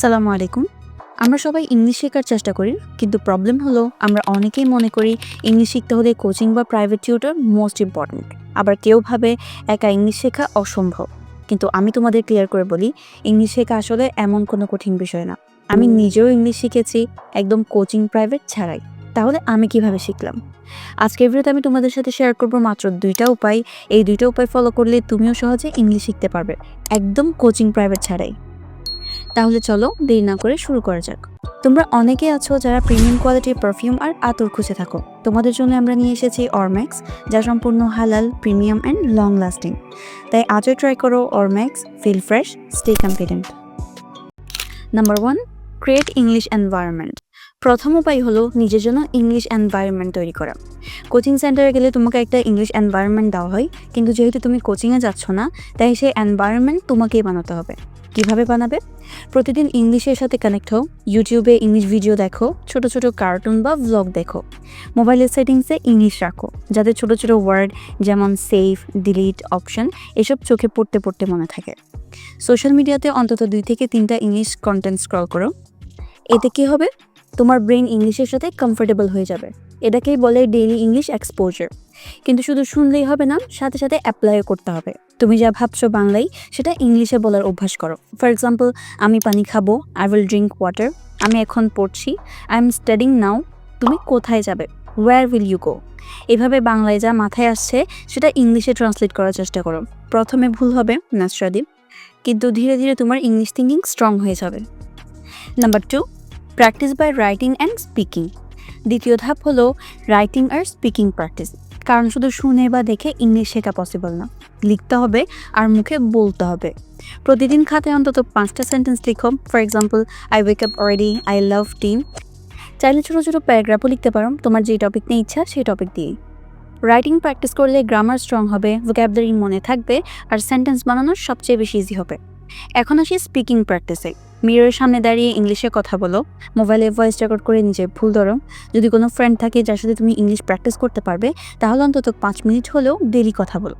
সালামু আলাইকুম। আমরা সবাই ইংলিশ শেখার চেষ্টা করি, কিন্তু প্রবলেম হলো আমরা অনেকেই মনে করি ইংলিশ শিখতে হলে কোচিং বা প্রাইভেট টিউটর মোস্ট ইম্পর্ট্যান্ট আবার কেউ ভাবে একা ইংলিশ শেখা অসম্ভব। কিন্তু আমি তোমাদের ক্লিয়ার করে বলি, ইংলিশ শেখা আসলে এমন কোনো কঠিন বিষয় না। আমি নিজেও ইংলিশ শিখেছি, একদম কোচিং প্রাইভেট ছাড়াই। তাহলে আমি কীভাবে শিখলাম? আজকের ভিডিওতে আমি তোমাদের সাথে শেয়ার করব মাত্র দুইটা উপায়। এই দুইটা উপায় ফলো করলে তুমিও সহজে ইংলিশ শিখতে পারবে। একদম কোচিং প্রাইভেট ছাড়াই। তাহলে চলো দেরি না করে শুরু করা যাক। তোমরা অনেকে আছো যারা প্রিমিয়াম কোয়ালিটির পারফিউম আর আতর খুঁজে থাকো। তোমাদের জন্য আমরা নিয়ে এসেছি অরম্যাক্স যা সম্পূর্ণ হালাল প্রিমিয়াম অ্যান্ড লং লাস্টিং তাই আজও ট্রাই করো অরম্যাক্স feel fresh stay confident number one create English environment প্রথম উপায় হলো নিজের জন্য ইংলিশ এনভায়রনমেন্ট তৈরি করা। কোচিং সেন্টারে গেলে তোমাকে একটা ইংলিশ এনভায়রনমেন্ট দেওয়া হয়, কিন্তু যেহেতু তুমি কোচিংয়ে যাচ্ছ না, তাই সেই এনভায়রনমেন্ট তোমাকেই বানাতে হবে। কীভাবে বানাবে? প্রতিদিন ইংলিশের সাথে কানেক্ট হও ইউটিউবে ইংলিশ ভিডিও দেখো, ছোট ছোট কার্টুন বা ব্লগ দেখো। মোবাইলের সেটিংসে ইংলিশ রাখো, যাতে ছোট ছোট ওয়ার্ড যেমন সেভ ডিলিট অপশন এসব চোখে পড়তে পড়তে মনে থাকে। সোশ্যাল মিডিয়াতে অন্তত দুই থেকে তিনটা ইংলিশ কন্টেন্ট স্ক্রল করো। এতে কি হবে? তোমার ব্রেন ইংলিশের সাথে কমফোর্টেবল হয়ে যাবে। এটাকেই বলে ডেইলি ইংলিশ এক্সপোজার কিন্তু শুধু শুনলেই হবে না, সাথে সাথে অ্যাপ্লাইও করতে হবে। তুমি যা ভাবছ বাংলায়, সেটা ইংলিশে বলার অভ্যাস করো। ফর এক্সাম্পল আমি পানি খাব আই উইল ড্রিঙ্ক ওয়াটার আমি এখন পড়ছি আই এম স্টাডিং নাও তুমি কোথায় যাবে? ওয়্যার উইল ইউ গো এভাবে বাংলায় যা মাথায় আসছে, সেটা ইংলিশে ট্রান্সলেট করার চেষ্টা করো। প্রথমে ভুল হবে ন্যাচারালি কিন্তু ধীরে ধীরে তোমার ইংলিশ থিঙ্কিং স্ট্রং হয়ে যাবে। Number two practice by writing and speaking দ্বিতীয় ধাপ হলো রাইটিং আর স্পিকিং প্র্যাকটিস কারণ শুধু শুনে বা দেখে ইংলিশ শেখা পসিবল না। লিখতে হবে আর মুখে বলতে হবে। প্রতিদিন খাতে অন্তত পাঁচটা সেন্টেন্স লিখো। For example I wake up already I love team চাইলে ছোটো ছোটো প্যারাগ্রাফও লিখতে পারো। তোমার যে টপিক নিয়ে ইচ্ছা সেই টপিক দিয়েই। রাইটিং প্র্যাকটিস করলে গ্রামার স্ট্রং হবে ভোক্যাবলারি মনে থাকবে, আর সেন্টেন্স বানানো সবচেয়ে বেশি ইজি হবে। এখন আসি স্পিকিং প্র্যাকটিসে মিররের সামনে দাঁড়িয়ে ইংলিশে কথা বলো। মোবাইলে ভয়েস রেকর্ড করে নিজে ভুল ধরো। যদি কোনো ফ্রেন্ড থাকে যার সাথে তুমি ইংলিশ প্র্যাকটিস করতে পারবে, তাহলে অন্তত পাঁচ মিনিট হলেও ডেলি কথা বলো।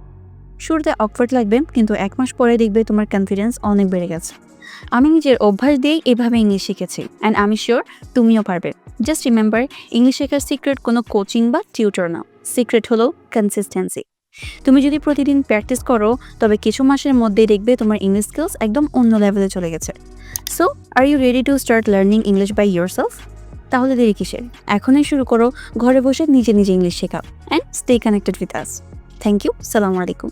শুরুতে অকওয়ার্ড লাগবে, কিন্তু এক মাস পরে দেখবে তোমার কনফিডেন্স অনেক বেড়ে গেছে। আমি নিজের অভ্যাস দিয়েই এভাবে ইংলিশ শিখেছি অ্যান্ড আমি শিওর তুমিও পারবে। জাস্ট রিমেম্বার ইংলিশ শেখার সিক্রেট কোনো কোচিং বা টিউটর না। সিক্রেট হলো কনসিস্টেন্সি তুমি যদি প্রতিদিন প্র্যাকটিস করো, তবে কিছু মাসের মধ্যে দেখবে তোমার ইংলিশ স্কিলস একদম অন্য লেভেলে চলে গেছে। So are you ready to start learning English by yourself তাহলে দেরি কিসের? এখনই শুরু করো, ঘরে বসে নিজে নিজে ইংলিশ শেখাও। And stay connected with us thank you সালাম আলাইকুম।